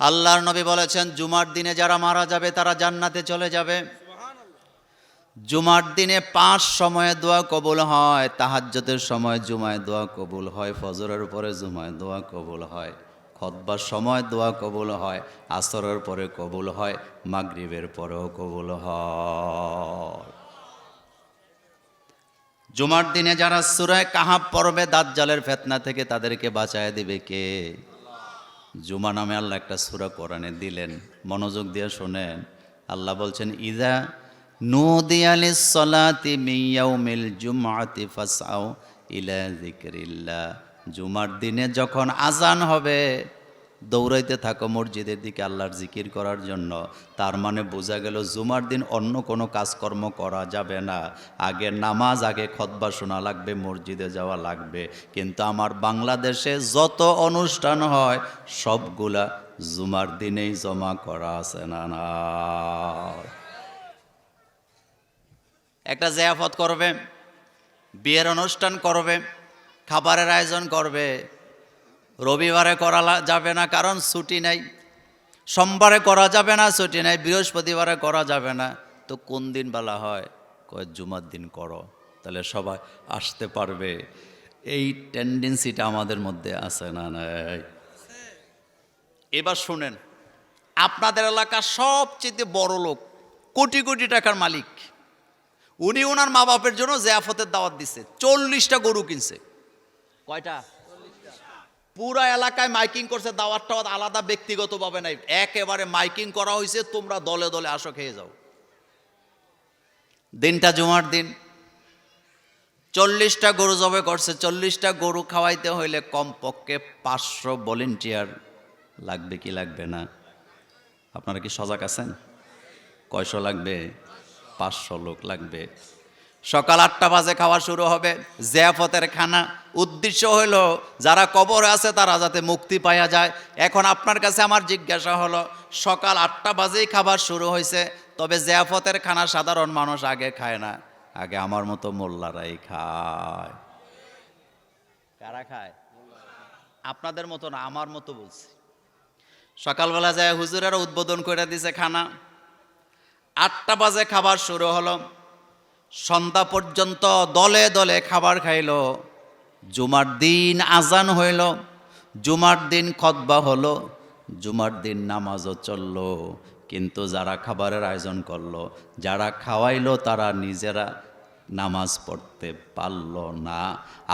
আল্লাহর নবী বলেছেন, জুমার দিনে যারা মারা যাবে, তারা জান্নাতে চলে যাবে। জুমার দিনে পাঁচ সময়ে দোয়া কবুল হয় তাহাজ্জতের সময় জুমায় দোয়া কবুল হয়, ফজরের পরে জুমায় দোয়া কবুল হয় খতবার সময় দোয়া কবুল হয়, আসরের পরে কবুল হয়, মাগরিবের পরেও কবুল হয়। জুমার দিনে যারা সুরায় কাহাব পড়বে, দাজ্জালের ফেতনা থেকে তাদেরকে বাঁচায় দিবে কে? জুমা নামে আল্লাহ একটা সুরা কোরআনে দিলেন। মনোযোগ দিয়ে শোনেন। আল্লাহ বলছেন, ইদা নুদিয়ালি সলাতি ইলা জিকরিল্লাহ জুমার দিনে যখন আজান হবে দৌড়াইতে থাকো মসজিদের দিকে আল্লাহর জিকির করার জন্য। তার মানে বোঝা গেল জুমার দিন অন্য কোনো কাজকর্ম করা যাবে না। আগে নামাজ, আগে খতবা শোনা লাগবে, মসজিদে যাওয়া লাগবে। কিন্তু আমার বাংলাদেশে যত অনুষ্ঠান হয়, সবগুলা জুমার দিনেই জমা করা আছে না না। একটা জেয়াফত করবে, বিয়ের অনুষ্ঠান করবে, খাবারের আয়োজন করবে। রবিবারে করা যাবে না, কারণ ছুটি নেই। সোমবারে করা যাবে না, ছুটি নেই। বৃহস্পতিবারে করা যাবে না। তো কোন দিন বেলা হয়? কয়, জুমার দিন করো। তাহলে সবাই আসতে পারবে। এই টেন্ডেন্সিটা আমাদের মধ্যে আছে না নাই? এবার শুনেন, আপনাদের এলাকার সবচেয়ে বড় লোক কোটি কোটি টাকার মালিক। উনি ওনার মা বাপের জন্য জেয়াফতের দাওয়াত দিচ্ছে চল্লিশটা গরু কিনছে। কয়টা? পুরা এলাকায় মাইকিং করছে, দাওয়াত টাওয়াত আলাদা ব্যক্তিগতভাবে নাই। একেবারে মাইকিং করা হয়েছে, তোমরা দলে দলে আসো, খেয়ে যাও। দিনটা জুমার দিন। চল্লিশটা গরু জবে করছে, চল্লিশটা গরু খাওয়াইতে হইলে কমপক্ষে পাঁচশো ভলেন্টিয়ার লাগবে কি লাগবে না? আপনারা কি সজাগ আছেন? কয়শো লাগবে? পাঁচশো লোক লাগবে। সকাল আটটা বাজে খাওয়া শুরু হবে, জিয়াফতের খানা। উদ্দেশ্য হলো যারা কবরে আছে তারা যাতে মুক্তি পাওয়া যায়। এখন আপনার কাছে আমার জিজ্ঞাসা হলো, সকাল আটটা বাজেই খাবার শুরু হয়েছে তবে জিয়াফতের খানা সাধারণ মানুষ আগে খায় না। আগে আমার মতো মোল্লারাই খায়। কারা খায়? আপনাদের মতো না, আমার মতো বলছি। সকালবেলা যায় হুজুরেরা উদ্বোধন করে দিছে খানা। আটটা বাজে খাবার শুরু হলো সন্ধ্যা পর্যন্ত দলে দলে খাবার খাইল। জুমার দিন আজান হইল। জুমার দিন খতবা হলো। জুমার দিন নামাজও চলল। কিন্তু যারা খাবারের আয়োজন করল, যারা খাওয়াইলো তারা নিজেরা নামাজ পড়তে পারল না।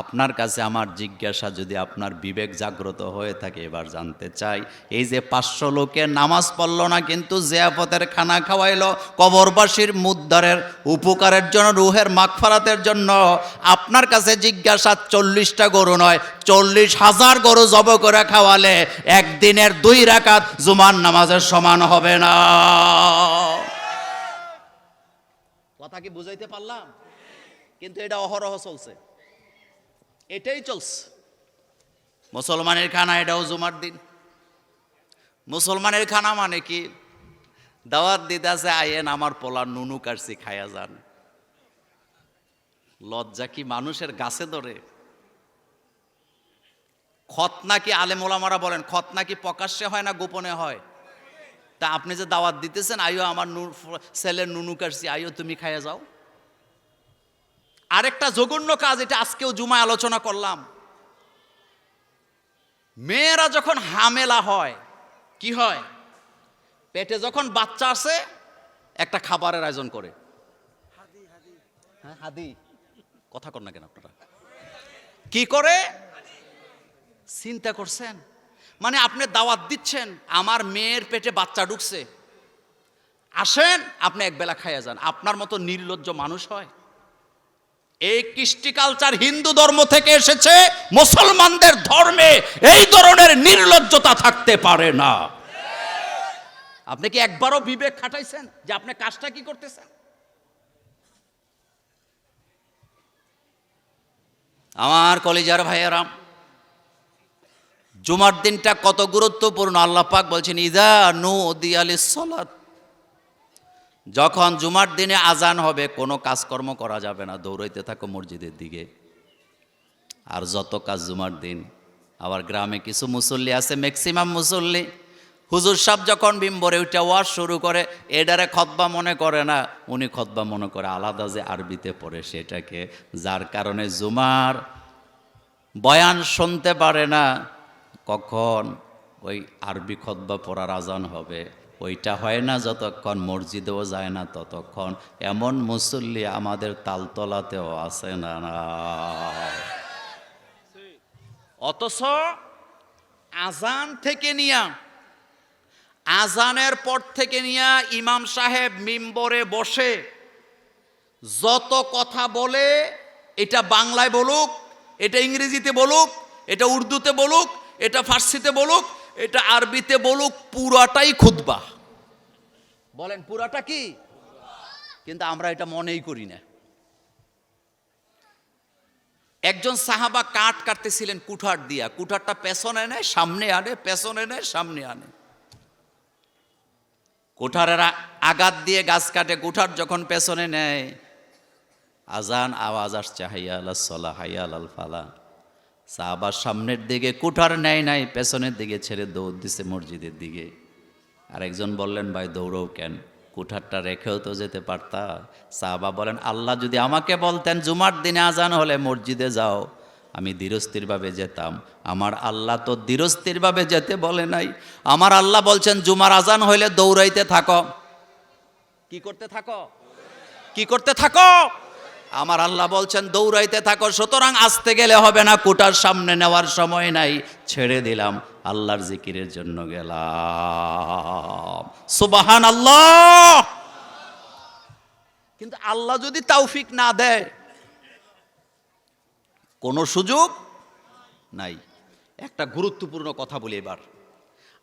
আপনার কাছে আমার জিজ্ঞাসা যদি আপনার বিবেক জাগ্রত হয়ে থাকে, এবার জানতে চাই, এই যে পাঁচশো লোকে নামাজ পড়ল না, কিন্তু জিয়াপতের খানা খাওয়াইলো, কবরবাসীর মুদ্দারের উপকারের জন্য, রুহের মাগফারাতের জন্য, আপনার কাছে জিজ্ঞাসা চল্লিশটা গরু নয়, চল্লিশ হাজার গরু জব করে খাওয়ালে, একদিনের দুই রাকাত জুমার নামাজের সমান হবে না। কথা কি বুঝাইতে পারলাম? কিন্তু এটা অহরহ চলছে। এটাই চলছে। মুসলমানের খানা এটাও জুমার দিন। মুসলমানের খানা মানে কি? দাওয়াত দিতে আছে আইয়েন আমার পোলার নুনু কাটছি, খায়া যান। লজ্জা কি মানুষের গাছে ধরে? খত নাকি আলেমোলামারা বলেন, খত নাকি প্রকাশ্যে হয় না গোপনে হয়? তা আপনি যে দাওয়াত দিতেছেন আইও আমার ছেলের নুনু কাটছি আইও তুমি খাইয়া যাও। আরেকটা জঘন্য কাজ এটা আজকেও জুমায় আলোচনা করলাম। মেয়েরা যখন হামেলা হয়, কি হয়? পেটে যখন বাচ্চা আসে, একটা খাবারের আয়োজন করে। হ্যাঁ হাদি। কথা কর না কেন আপনারা। কি করে? চিন্তা করছেন? মানে আপনি দাওয়াত দিচ্ছেন, আমার মেয়ের পেটে বাচ্চা ঢুকছে। আসেন, আপনি একবেলা খাইয়া যান। আপনার মতো নির্লজ্জ মানুষ হয়। এই কৃষ্টি কালচার হিন্দু ধর্ম থেকে এসেছে, মুসলমানদের ধর্মে এই ধরনের নির্লজ্জতা থাকতে পারে না। আপনি কি একবারও বিবেক খাটাইছেন যে আপনি কাজটা কি করতেছেন? আমার কলিজার ভাইয়েরাম, জুমার দিনটা কত গুরুত্বপূর্ণ, আল্লাহ পাক বলছেন, ইদা নু দিয়ালি সলাত। যখন জুমার দিনে আজান হবে, কোনো কাজকর্ম করা যাবে না। দৌড়াইতে থাকো মসজিদের দিকে। আর যত কাজ জুমার দিন, আবার গ্রামে কিছু মুসল্লি আছে ম্যাক্সিমাম মুসল্লি। হুজুর সাহ যখন বিম্বরে উঠে ওয়াজ শুরু করে, এডারে খতবা মনে করে না, উনি খতবা মনে করে আলাদা যে আরবিতে পড়ে সেটাকে, যার কারণে জুমার বয়ান শুনতে পারে না। কখন ওই আরবি খতবা পড়ার আজান হবে? ওইটা হয় না যতক্ষণ মসজিদেও যায় না ততক্ষণ। এমন মুসল্লি আমাদের তালতলাতেও আছে না না। অথচ আজান থেকে নিয়া, আজানের পর থেকে নিয়া ইমাম সাহেব মিম্বরে বসে যত কথা বলে, এটা বাংলায় বলুক, এটা ইংরেজিতে বলুক, এটা উর্দুতে বলুক, এটা ফার্সিতে বলুক এটা আরবিতে বলুক, পুরাটাই খুদবা বলেন, পুরাটা কি? কিন্তু আমরা এটা মনেই করি না। একজন সাহাবা কাঠ কাটতেছিলেন কুঠার দিয়া। কুঠারটা পেছনে নেয়, সামনে আনে, পেছনে নেয়, সামনে আনে। কুঠারের আঘাত দিয়ে গাছ কাটে, কুঠার যখন পেছনে নেয়, আজান আওয়াজ আসছে হাইয়া আল্লাহ সলা হাইয়া আল ফালা সাহাবার সামনের দিকে কুঠার নেয় নাই, পেছনের দিকে ছেড়ে দৌড় দিছে মসজিদের দিকে। আরেকজন বললেন, ভাই, দৌড়ও কেন? কুঠারটা রেখেও তো যেতে পারতা। সাহাবা বলেন, আল্লাহ যদি আমাকে বলতেন, জুমার দিনে আজান হলে মসজিদে যাও, আমি ধীরস্থিরভাবে যেতাম। আমার আল্লাহ তো ধীরস্থিরভাবে যেতে বলে নাই। আমার আল্লাহ বলছেন, জুমার আজান হইলে দৌড়াইতে থাকো। কি করতে থাকো? কি করতে থাকো? আমার আল্লাহ বলছেন, দৌড়াইতে থাকো, সুতরাং আসতে গেলে হবে না, কোটার সামনে নেওয়ার সময় নাই। ছেড়ে দিলাম, আল্লাহর জিকিরের জন্য গেলাম। সুবাহান আল্লাহ কিন্তু আল্লাহ যদি তৌফিক না দেয়, কোনো সুযোগ নাই। একটা গুরুত্বপূর্ণ কথা বলি এবার।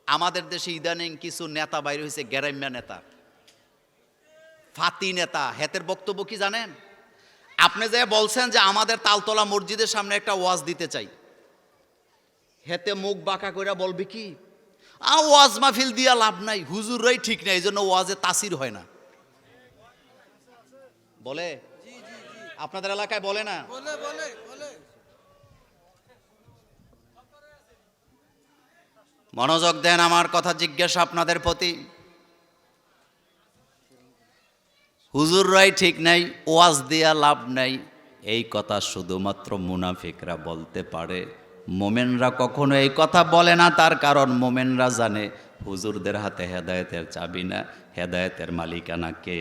আমাদের দেশে ইদানিং কিছু নেতা বাইরে হয়েছে, গ্যারাম্যা নেতা। ফাতি নেতা, হেতের বক্তব্য কি জানেন? আপনি যে বলছেন যে আমাদের তালতলা মসজিদের সামনে একটা ওয়াজ দিতে চাই। হেতে মুখ বাঁকা কইরা বলবে কি? আ ওয়াজ মাহফিল দিয়া লাভ নাই হুজুররাই ঠিক নাই এই জন্য ওয়াজে তাসির হয় না। বলে? আপনাদের এলাকায় বলে না? মনোযোগ দেন আমার কথা জিজ্ঞাসা আপনাদের প্রতি। হুজুররাই ঠিক নাই, ওয়াজ দিয়া লাভ নাই। এই কথা শুধুমাত্র মুনাফিকরা বলতে পারে। মোমেনরা কখনো এই কথা বলে না, তার কারণ মোমেনরা জানে হুজুরদের হাতে হেদায়েতের চাবি না, হেদায়েতের মালিকানা কে?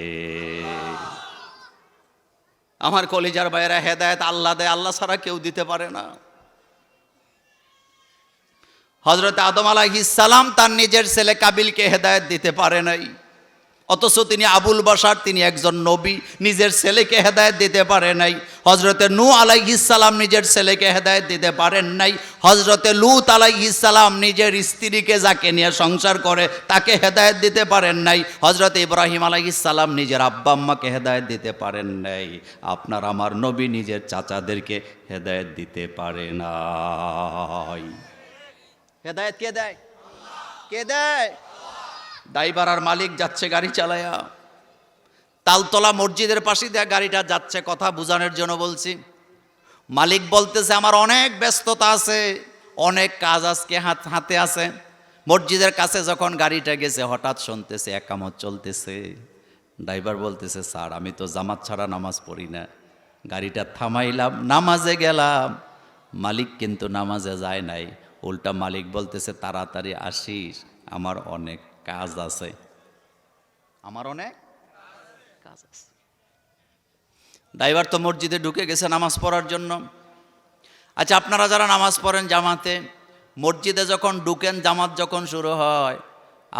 আমার কলিজার বাইরা হেদায়েত আল্লাহ দেয়, আল্লাহ ছাড়া কেউ দিতে পারে না। হজরত আদম সালাম তার নিজের ছেলে কাবিলকে হেদায়েত দিতে পারে নাই। অথচ তিনি আবুল বাসার তিনি একজন নবী, নিজের ছেলেকে হেদায়েত দিতে পারে নাই। হজরতে নু সালাম নিজের ছেলেকে হেদায়েত দিতে পারেন নাই। হজরতে লুত সালাম নিজের স্ত্রীকে যাকে নিয়ে সংসার করে, তাকে হেদায়েত দিতে পারেন নাই। হজরত ইব্রাহিম সালাম নিজের আব্বা আম্মাকে হেদায়েত দিতে পারেন নাই। আপনার আমার নবী নিজের চাচাদেরকে হেদায়েত দিতে পারে না হেদায়েত কে দেয়? কে দেয়? ড্রাইভার আর মালিক যাচ্ছে গাড়ি চালায়া। তালতলা মসজিদের পাশে দেয়া গাড়িটা যাচ্ছে, কথা বোঝানোর জন্য বলছি। মালিক বলতেছে, আমার অনেক ব্যস্ততা আছে, অনেক কাজ আজকে হাত, হাতে আছে। মসজিদের কাছে যখন গাড়িটা গেছে, হঠাৎ শুনতেছে, একামত চলতেছে। ড্রাইভার বলতেছে, স্যার, আমি তো জামাত ছাড়া নামাজ পড়ি না। গাড়িটা থামাইলাম, নামাজে গেলাম। মালিক কিন্তু নামাজে যায় নাই। উল্টা মালিক বলতেছে, তাড়াতাড়ি আসিস, আমার অনেক কাজ আছে। আমার অনেক কাজ আছে। ড্রাইভার তো মসজিদে ঢুকে গেছে নামাজ পড়ার জন্য। আচ্ছা আপনারা যারা নামাজ পড়েন জামাতে মসজিদে যখন ঢুকেন জামাত যখন শুরু হয়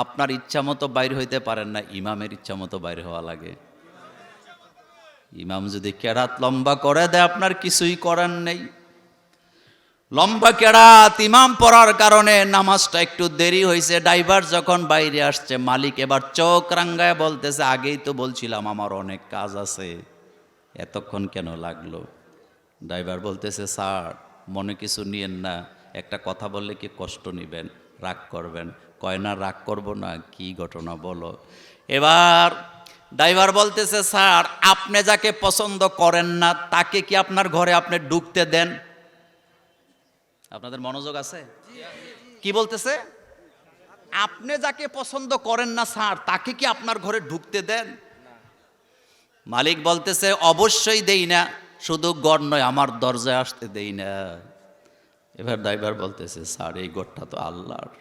আপনার ইচ্ছা মতো বাইর হইতে পারেন না ইমামের ইচ্ছা মতো বাইর হওয়া লাগে। ইমাম যদি কেরাত লম্বা করে দেয় আপনার কিছুই করার নেই। লম্বা কেরাত ইমাম পড়ার কারণে নামাজটা একটু দেরি হয়েছে। ড্রাইভার যখন বাইরে আসছে, মালিক এবার চোখ রাঙ্গায় বলতেছে, আগেই তো বলছিলাম আমার অনেক কাজ আছে। এতক্ষণ কেন লাগল? ড্রাইভার বলতেছে, স্যার, মনে কিছু নিয়েন না। একটা কথা বললে কি কষ্ট নেবেন? রাগ করবেন? কয়, না, রাগ করব না। কি ঘটনা বলো? এবার ড্রাইভার বলতেছে, স্যার, আপনি যাকে পছন্দ করেন না, তাকে কি আপনার ঘরে আপনি ঢুকতে দেন? আপনাদের মনোযোগ আছে? কি বলতেছে? আপনি যাকে পছন্দ করেন না স্যার, তাকে কি আপনার ঘরে ঢুকতে দেন? মালিক বলতেছে, অবশ্যই দেই না, শুধু গড় নয়, আমার দরজায় আসতে দেই না। এবার ড্রাইভার বলতেছে, স্যার, এই গড়টা তো আল্লাহর।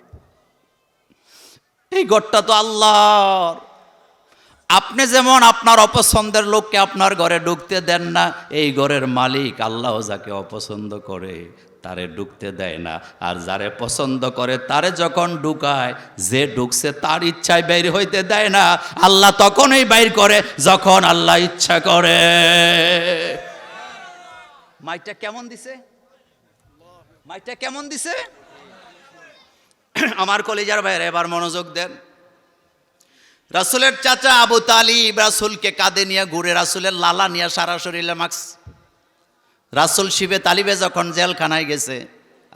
এই গড়টা তো আল্লাহর। আপনি যেমন আপনার অপছন্দের লোককে আপনার ঘরে ঢুকতে দেন না, এই ঘরের মালিক আল্লাহ যাকে অপছন্দ করে তারে ঢুকতে দেয় না। আর যারে পছন্দ করে তারে যখন ঢুকায়, যে ঢুকছে তার ইচ্ছায় বের হইতে দেয় না। আল্লাহ তখনই বাইর করে যখন আল্লাহ ইচ্ছা করে। মাইটা কেমন দিছে? মাইটা কেমন দিছে? আমার কলেজার বাইরে এবার মনোযোগ দেন। রাসুলের চাচা আবু তালিব রাসুলকে কাঁধে নিয়ে ঘুরে রাসুলের লালা নিয়ে সারা শরীরে মাক্স রাসুল শিবে তালিবে যখন জেলখানায় গেছে,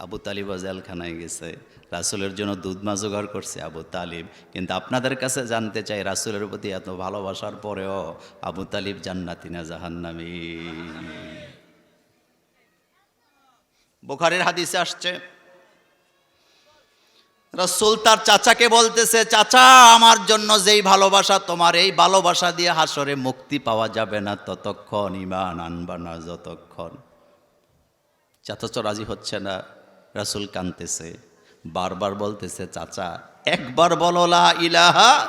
আবু তালিবও জেলখানায় গেছে। রাসুলের জন্য দুধ মা জোগাড় করছে আবু তালিব। কিন্তু আপনাদের কাছে জানতে চাই, রাসুলের প্রতি এত ভালোবাসার পরেও আবু তালিব জান্নাতি না জাহান্নামি? বোখারের হাদিসে আসছে রসুল তার চাচাকে বলতেছে, চাচা, আমার জন্য যেই ভালোবাসা, তোমার এই ভালোবাসা দিয়ে হাসরে মুক্তি পাওয়া যাবে না। ততক্ষণ ইমান আনবা না, যতক্ষণ। চাচা রাজি হচ্ছে না। রসুল কানতেছে, বারবার বলতেছে, চাচা, একবার বলো লা ইলাহা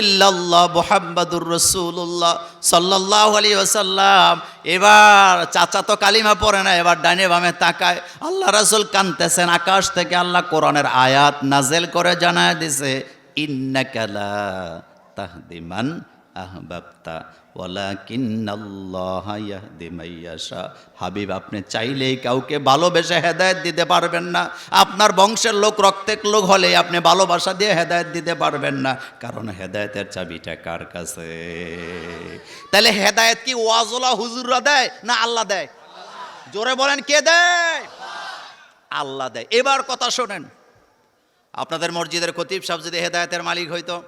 ইল্লাল্লাহ মুহাম্মাদুর রসুল্লাহ সাল্লাল্লাহু আলাইহি ওয়াসাল্লাম। এবার চাচা তো কালিমা পড়ে না, এবার ডানে বামে তাকায়। আল্লাহ রসুল কানতেছেন আকাশ থেকে আল্লাহ কোরআনের আয়াত নাজেল করে জানায় দিছে ইন্নাকালা লা তাহদি মান আহবাবতা। হাবিব, আপনি চাইলেই কাউকে ভালোবেসে হেদায়ত দিতে পারবেন না। আপনার বংশের লোক, রক্তের লোক হলে আপনি ভালোবাসা দিয়ে হেদায়েত দিতে পারবেন না। কারণ হেদায়েতের চাবিটা কার কাছে? তাহলে হেদায়েত কি ওয়াজলা হুজুররা দেয় না আল্লাহ দেয়? জোরে বলেন, কে দেয়? আল্লাহ দেয়। এবার কথা শোনেন। আপনাদের মসজিদের খতিব সাহেব যদি হেদায়েতের মালিক হইতো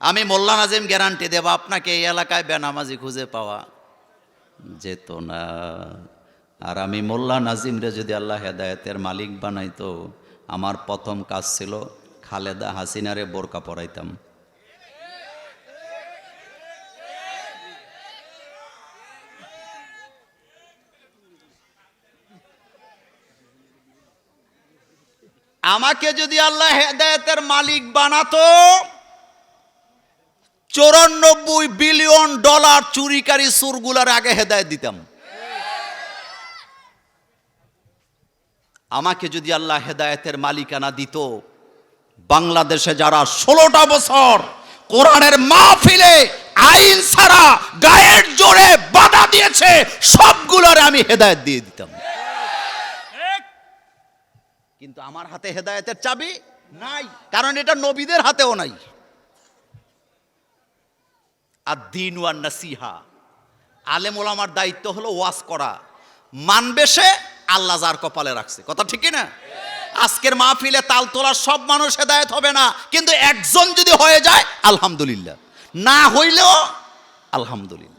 আমি মোল্লা নাজিম গ্যারান্টি দেব, আপনাকে এই এলাকায় বেনামাজি খুঁজে পাওয়া যেত না। আর আমি মোল্লা নাজিমরে যদি আল্লাহ হেদায়তের মালিক বানাইতো, আমার প্রথম কাজ ছিল খালেদা হাসিনারে বোরকা পরাইতাম। আমাকে যদি আল্লাহ হেদায়তের মালিক বানাতো চৌরানব্বই বিলিয়ন ডলার চুরিকারী সুরগুলার আগে হেদায়ত দিতাম। আমাকে যদি আল্লাহ হেদায়েতের মালিকানা দিত, বাংলাদেশে যারা ষোলোটা বছর কোরআনের মাহফিলে আইন ছাড়া গায়ের জোরে বাধা দিয়েছে, সবগুলোর আমি হেদায়েত দিয়ে দিতাম। কিন্তু আমার হাতে হেদায়েতের চাবি নাই, কারণ এটা নবীদের হাতেও নাই। আর দিন ওয়ান নাসিহা আলেম ওলামার দায়িত্ব হলো ওয়াজ করা। মানবে সে, আল্লাহ যার কপালে রাখছে। কথা ঠিক না আজকের মাহফিলে তাল তোলার সব মানুষ হেদায়ত হবে না, কিন্তু একজন যদি হয়ে যায়, আলহামদুলিল্লাহ। না হইলেও, আলহামদুলিল্লাহ।